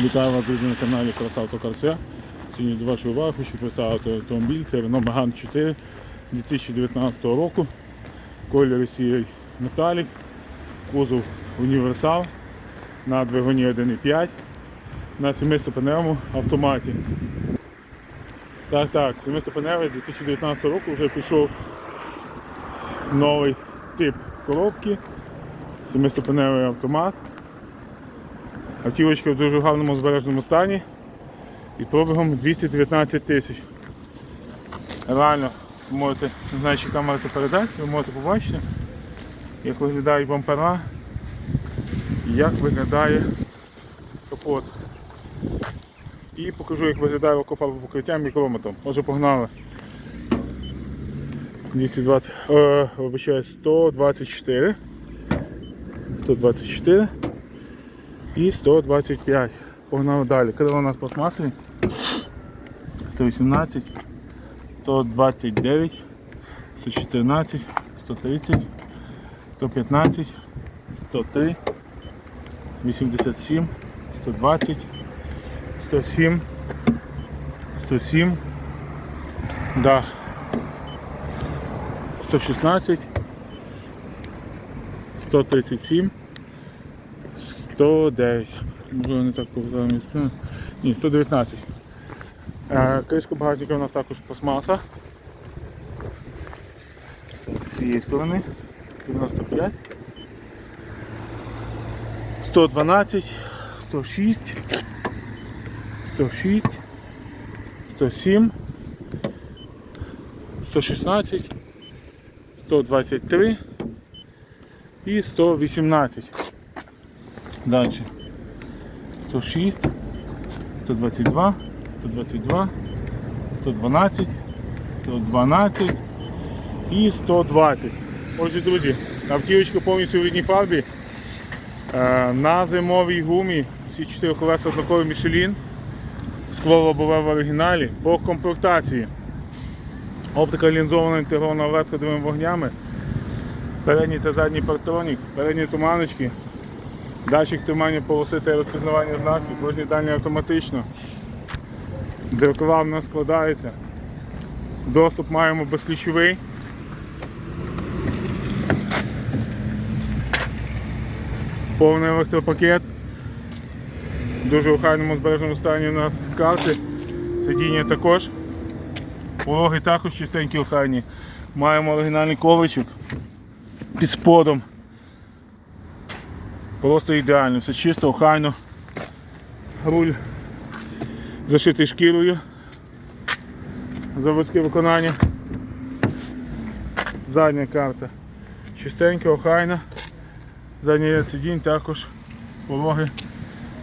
Вітаю вас, друзі, на каналі Красавто Карсвя. Сьогодні до вашої уваги хочу представити автомобіль. Це Renault Megane 4 2019 року. Колір сірий металік, кузов універсал на двигуні 1.5 на 7-ступеневому автоматі. Так, так, 7-ступеневий 2019 року вже пішов новий тип коробки, 7-ступеневий автомат. Автівочка в дуже гарному збережному стані і пробігом 219 тисяч. Реально, можете, не знаю, чи камера це передасть, ви можете побачити, як виглядають бампера як виглядає капот. І покажу, як виглядає лакофарбове покриття мікрометром. Може погнали. 220, е, вибачаю, 124. 124 і 125. Погнали далі. Крила у нас пластмасові. 118, 129, 114, 130, 115, 103, 87, 120, 107, 107, дах 116, 137, 109. Можливо, не так показав місце. Ні, 119. Е, Кришка багажника у нас також пластмаса. З цієї сторони. 95. 112, 106, 106, 107, 116, 123 і 118. Далі. 106, 122, 122, 112, 112 і 120. Отже, друзі, автівочка повністю в рідній фарбі. Е, На зимовій гумі всі чотири колеса однакові Michelin. Скло лобове в оригіналі по комплектації. Оптика лінзована інтегрована електrodовими вогнями. Передній та задній партронік, передні туманочки, Датчик тримання полоси та розпізнавання знаків, кожні дані автоматично. Дзеркала в нас складається. Доступ маємо безключовий. Повний електропакет. Дуже охайному збережному стані у нас карти. Сидіння також. Пологи також чистенькі охайні. Маємо оригінальний ковричок під сподом. Просто ідеально, все чисто, охайно. Руль зашитий шкірою. Заводське виконання. Задня карта. Чистенька, охайна. Задній ряд сидінь також пологи.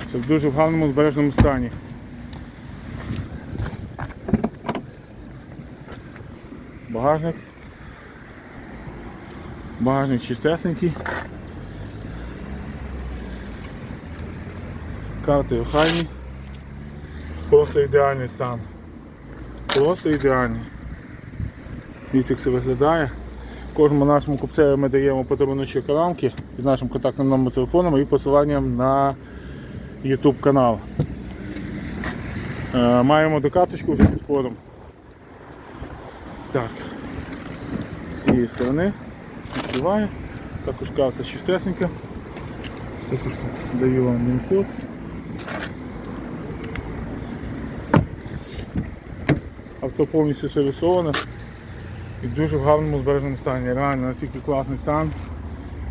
Все в дуже в гарному збережному стані. Багажник. Багажник чистесенький. Карти охайні. Просто ідеальний стан. Просто ідеальний. Як це виглядає. Кожному нашому купцеві ми даємо подаруночі рамки з нашим контактним номером телефоном і посиланням на YouTube канал. Е, маємо докаточку вже під сподом. Так. З цієї сторони відкриваю. Також карта чистесенька. Також даю вам він-код. Авто повністю сервісоване і в дуже в гарному збереженому стані. Реально настільки класний стан.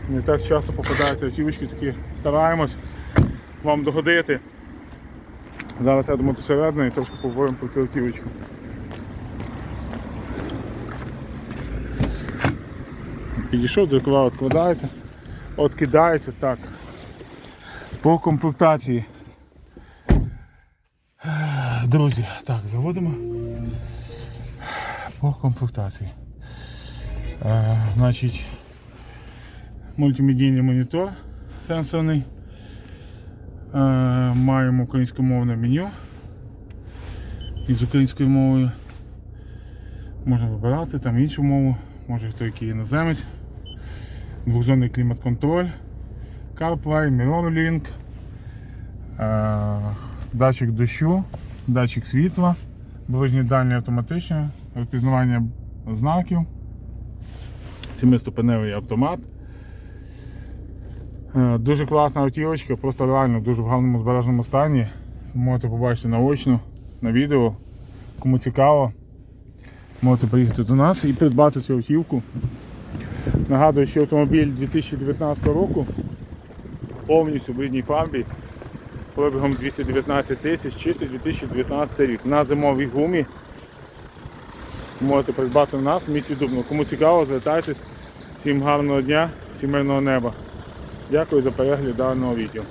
Не так часто попадаються автівочки такі. Стараємось вам догодити. Зараз я думаю, до середини і трошки поговоримо про цю автівочку. Підійшов, дзеркала відкладається, відкидається так. По комплектації. Друзі, так, заводимо по комплектації. Е, значить, мультимедійний монітор сенсорний. Е, маємо українськомовне меню із українською мовою. Можна вибирати там іншу мову, може хто який іноземець. Двохзонний клімат-контроль, CarPlay, MirrorLink, е, датчик дощу, датчик світла, ближні дальні автоматичне, розпізнавання знаків, сімиступеневий автомат. Е, Дуже класна автівочка, просто реально в дуже гарному збереженому стані. Можете побачити наочно на відео. Кому цікаво, можете приїхати до нас і придбати цю автівку. Нагадую, що автомобіль 2019 року повністю в рідній фарбі пробігом 219 тисяч, чистий 2019 рік. На зимовій гумі. Можете придбати у нас в місті Дубно. Кому цікаво, звертайтесь. Всім гарного дня, сімейного неба. Дякую за перегляд даного відео.